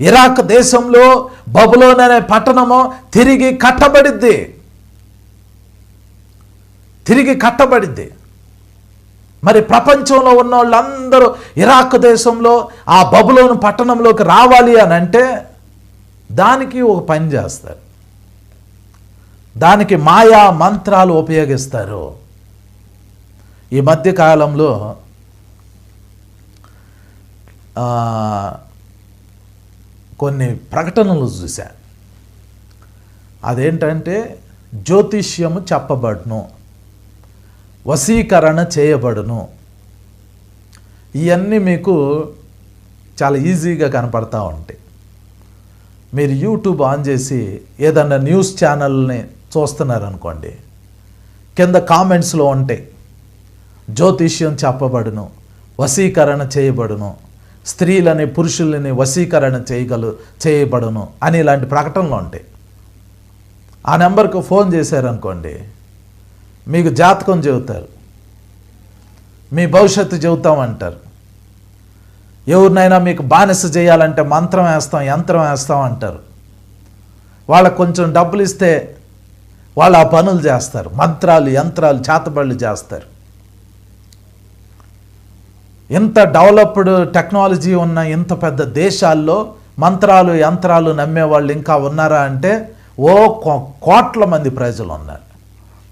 Iraq దేశంలో బబులోన్ అనే పట్టణము తిరిగి కట్టబడిద్ది. తిరిగి కట్టబడిద్ది. మరి ప్రపంచంలో ఉన్న వాళ్ళందరూ ఇరాక్ దేశంలో ఆ బబులోను పట్టణంలోకి రావాలి అని అంటే దానికి ఒక పని చేస్తారు. దానికి మాయా మంత్రాలు ఉపయోగిస్తారు. ఈ మధ్యకాలంలో కొన్ని ప్రకటనలు చూశా అదేంటంటే జ్యోతిష్యము చెప్పబడును వశీకరణ చేయబడును. ఇవన్నీ మీకు చాలా ఈజీగా కనపడతా ఉంటాయి. మీరు యూట్యూబ్ ఆన్ చేసి ఏదన్నా న్యూస్ ఛానల్ని చూస్తున్నారనుకోండి కింద కామెంట్స్లో ఉంటాయి జ్యోతిష్యం చెప్పబడును వశీకరణ చేయబడును స్త్రీలని పురుషులని వశీకరణ చేయగలు చేయబడును అని ఇలాంటి ప్రకటనలు ఉంటాయి. ఆ నెంబర్కు ఫోన్ చేశారనుకోండి మీకు జాతకం చెబుతారు. మీ భవిష్యత్తు చెబుతామంటారు. ఎవరినైనా మీకు బానిస చేయాలంటే మంత్రం వేస్తాం యంత్రం వేస్తాం అంటారు. వాళ్ళకు కొంచెం డబ్బులు ఇస్తే వాళ్ళు ఆ పనులు చేస్తారు. మంత్రాలు యంత్రాలు చేతబడులు చేస్తారు. ఇంత డెవలప్డ్ టెక్నాలజీ ఉన్న ఇంత పెద్ద దేశాల్లో మంత్రాలు యంత్రాలు నమ్మే వాళ్ళు ఇంకా ఉన్నారా అంటే ఓ కో- కోట్ల మంది ప్రజలు ఉన్నారు.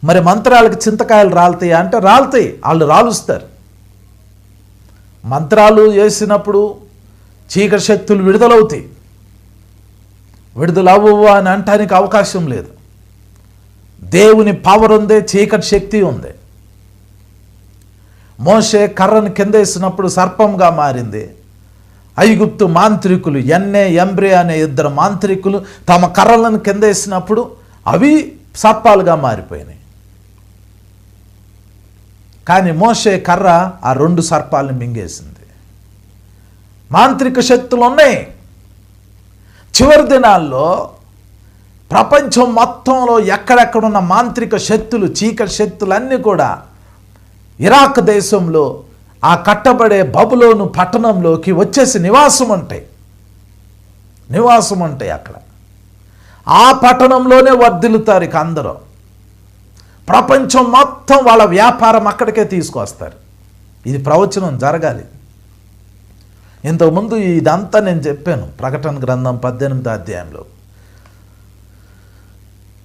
మరి మంత్రాలకి చింతకాయలు రాలుతాయా అంటే రాలుతాయి వాళ్ళు రాలుస్తారు. మంత్రాలు వేసినప్పుడు చీకటి శక్తులు విడుదలవుతాయి. విడుదల అవ్వవు అని అంటానికి అవకాశం లేదు. దేవుని పవర్ ఉంది చీకటి శక్తి ఉంది. మోషే కర్రను కింద వేసినప్పుడు సర్పంగా మారింది. ఐగుప్తు మాంత్రికులు ఎన్నే ఎంబ్రే అనే ఇద్దరు మాంత్రికులు తమ కర్రలను కింద వేసినప్పుడు అవి సర్పాలుగా మారిపోయినాయి. కానీ మోషే కర్ర ఆ రెండు సర్పాలను మింగేసింది. మాంత్రిక శక్తులు ఉన్నాయి. చివరి దినాల్లో ప్రపంచం మొత్తంలో ఎక్కడెక్కడున్న మాంత్రిక శక్తులు చీకటి శక్తులు అన్నీ కూడా ఇరాక్ దేశంలో ఆ కట్టబడే బబులోను పట్టణంలోకి వచ్చేసి నివాసం ఉంటాయి నివాసం ఉంటాయి అక్కడ. ఆ పట్టణంలోనే వర్ధిల్లుతారు ఇక అందరూ. ప్రపంచం మొత్తం వాళ్ళ వ్యాపారం అక్కడికే తీసుకొస్తారు. ఇది ప్రవచనం జరగాలి. ఇంతకుముందు ఇదంతా నేను చెప్పాను ప్రకటన గ్రంథం పద్దెనిమిది అధ్యాయంలో.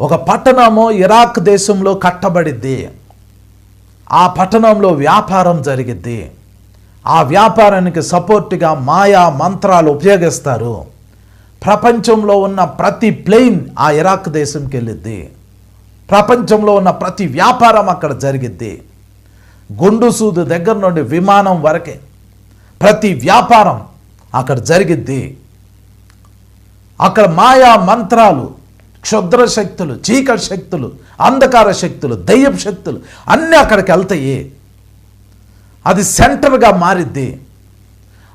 ఒక పట్టణము ఇరాక్ దేశంలో కట్టబడిద్ది ఆ పట్టణంలో వ్యాపారం జరిగిద్ది. ఆ వ్యాపారానికి సపోర్ట్గా మాయా మంత్రాలు ఉపయోగిస్తారు. ప్రపంచంలో ఉన్న ప్రతి ప్లెయిన్ ఆ ఇరాక్ దేశంకి వెళ్ళిద్ది. ప్రపంచంలో ఉన్న ప్రతి వ్యాపారం అక్కడ జరిగిద్ది. గుండుసూదు దగ్గర నుండి విమానం వరకే ప్రతి వ్యాపారం అక్కడ జరిగిద్ది. అక్కడ మాయా మంత్రాలు క్షుద్ర శక్తులు చీకటి శక్తులు అంధకార శక్తులు దయ్యపు శక్తులు అన్నీ అక్కడికి వెళ్తాయి. అది సెంటర్గా మారిద్ది.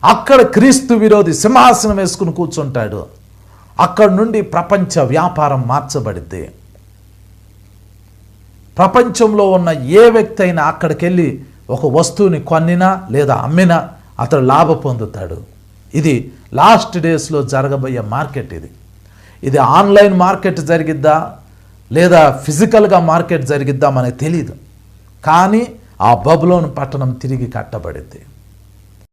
అక్కడ క్రీస్తు విరోధి సింహాసనం వేసుకుని కూర్చుంటాడు. అక్కడ నుండి ప్రపంచ వ్యాపారం మార్చబడిద్ది. ప్రపంచంలో ఉన్న ఏ వ్యక్తి అయినా అక్కడికి వెళ్ళి ఒక వస్తువుని కొన్నినా లేదా అమ్మినా అతడు లాభ పొందుతాడు. ఇది లాస్ట్ డేస్లో జరగబోయే మార్కెట్ ఇది. ఇది ఆన్లైన్ మార్కెట్ జరిగిద్దా? లేదా ఫిజికల్గా మార్కెట్ జరిగిద్దా మనకు తెలియదు కానీ ఆ బబులోని పట్టణం తిరిగి కట్టబడింది.